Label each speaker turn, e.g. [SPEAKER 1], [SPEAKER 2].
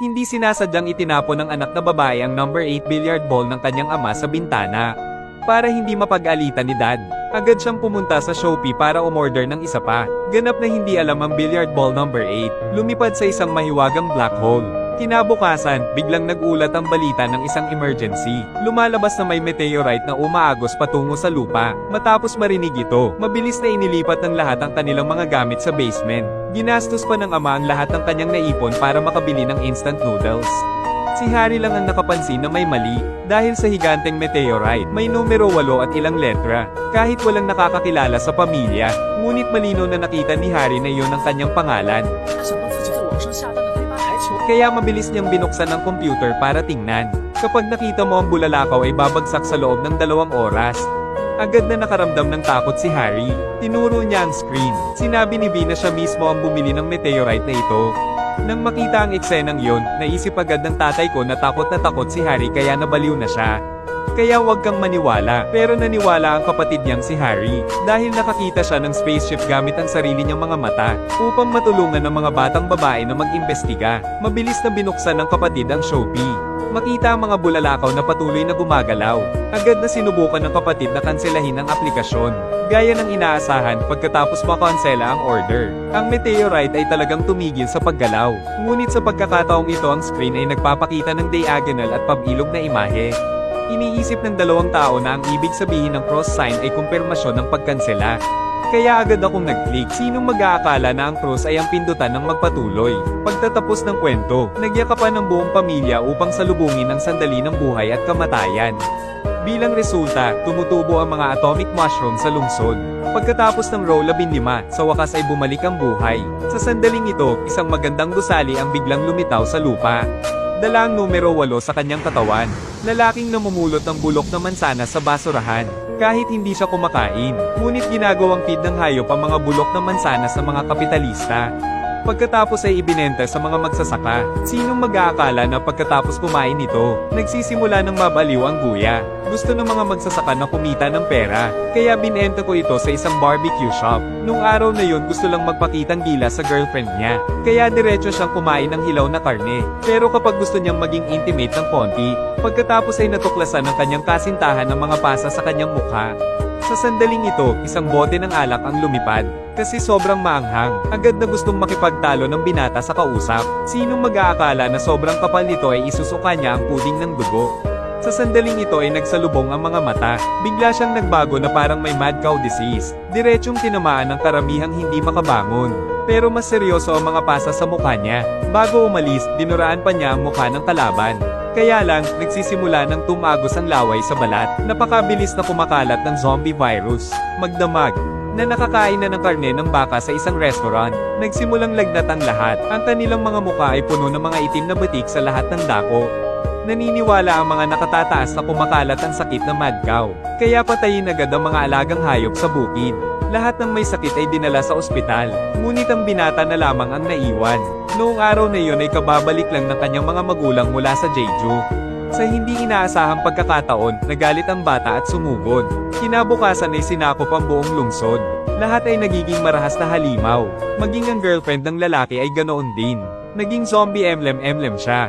[SPEAKER 1] Hindi sinasadyang itinapon ng anak na babae ang number 8 billiard ball ng kanyang ama sa bintana. Para hindi mapag-alitan ni dad, agad siyang pumunta sa Shopee para umorder ng isa pa. Ganap na hindi alam ang billiard ball number 8, lumipad sa isang mahiwagang black hole. Kinabukasan, biglang nag-ulat ang balita ng isang emergency. Lumalabas na may meteorite na umaagos patungo sa lupa. Matapos marinig ito, mabilis na inilipat ng lahat ang kanilang mga gamit sa basement. Ginastos pa ng ama ang lahat ng kanyang naipon para makabili ng instant noodles. Si Harry lang ang nakapansin na may mali, dahil sa higanteng meteorite, may numero 8 at ilang letra. Kahit walang nakakakilala sa pamilya, ngunit malino na nakita ni Harry na iyon ang kanyang pangalan. Kaya mabilis niyang binuksan ang computer para tingnan. Kapag nakita mo ang bulalakaw ay babagsak sa loob ng dalawang oras. Agad na nakaramdam ng takot si Harry. Tinuro niya ang screen. Sinabi ni V na siya mismo ang bumili ng meteorite na ito. Nang makita ang eksenang yon, naisip agad ng tatay ko na takot na takot si Harry kaya nabaliw na siya. Kaya huwag kang maniwala, pero naniwala ang kapatid niyang si Harry, dahil nakakita siya ng spaceship gamit ang sarili niyang mga mata, upang matulungan ng mga batang babae na mag-imbestiga. Mabilis na binuksan ng kapatid ang Shopee. Makita ang mga bulalakaw na patuloy na gumagalaw. Agad na sinubukan ng kapatid na kanselahin ang aplikasyon. Gaya ng inaasahan pagkatapos makonsela ang order. Ang meteorite ay talagang tumigil sa paggalaw. Ngunit sa pagkakataong ito ang screen ay nagpapakita ng diagonal at pabilog na imahe. Iniisip ng dalawang tao na ang ibig sabihin ng cross sign ay kumpirmasyon ng pagkansela. Kaya agad akong nag-click, sinong mag-aakala na ang cross ay ang pindutan ng magpatuloy. Pagtatapos ng kwento, nagyakapan ng buong pamilya upang salubungin ang sandali ng buhay at kamatayan. Bilang resulta, tumutubo ang mga atomic mushroom sa lungsod. Pagkatapos ng row 15, sa wakas ay bumalik ang buhay. Sa sandaling ito, isang magandang gusali ang biglang lumitaw sa lupa. Dala ang numero 8 sa kanyang katawan. Lalaking namumulot ng bulok na mansana sa basurahan. Kahit hindi siya kumakain, ngunit ginagawang feed ng hayop ang mga bulok na mansana sa mga kapitalista. Pagkatapos ay ibinenta sa mga magsasaka. Sinong mag-aakala na pagkatapos kumain nito, nagsisimula ng mabaliw ang guya. Gusto ng mga magsasaka na kumita ng pera. Kaya binenta ko ito sa isang barbecue shop. Nung araw na yun gusto lang magpakitang gila sa girlfriend niya. Kaya diretso siyang kumain ng hilaw na karne. Pero kapag gusto niyang maging intimate ng konti, pagkatapos ay natuklasan ng kanyang kasintahan ng mga pasa sa kanyang mukha. Sa sandaling ito, isang bote ng alak ang lumipad. Kasi sobrang maanghang, agad na gustong makipagtalo ng binata sa kausap. Sinong mag-aakala na sobrang kapal nito ay isusuka niya ang puding ng dugo. Sa sandaling ito ay nagsalubong ang mga mata. Bigla siyang nagbago na parang may mad cow disease. Diretsyong tinamaan ng karamihang hindi makabangon. Pero mas seryoso ang mga pasa sa mukha niya. Bago umalis, dinuraan pa niya ang mukha ng kalaban. Kaya lang, nagsisimula ng tumagos ang laway sa balat. Napakabilis na kumakalat ng zombie virus. Magdamag na nakakain na ng karne ng baka sa isang restaurant. Nagsimulang lagnat ang lahat. Ang kanilang mga mukha ay puno ng mga itim na batik sa lahat ng dako. Naniniwala ang mga nakatataas na kumakalat ang sakit na mad cow. Kaya patayin agad ang mga alagang hayop sa bukid. Lahat ng may sakit ay dinala sa ospital. Ngunit ang binata na lamang ang naiwan. Noong araw na iyon ay kababalik lang ng kanyang mga magulang mula sa Jeju. Sa hindi inaasahang pagkakataon, nagalit ang bata at sumugod. Kinabukasan ay sinakop ang buong lungsod. Lahat ay nagiging marahas na halimaw. Maging ang girlfriend ng lalaki ay ganoon din. Naging zombie emblem-emblem siya.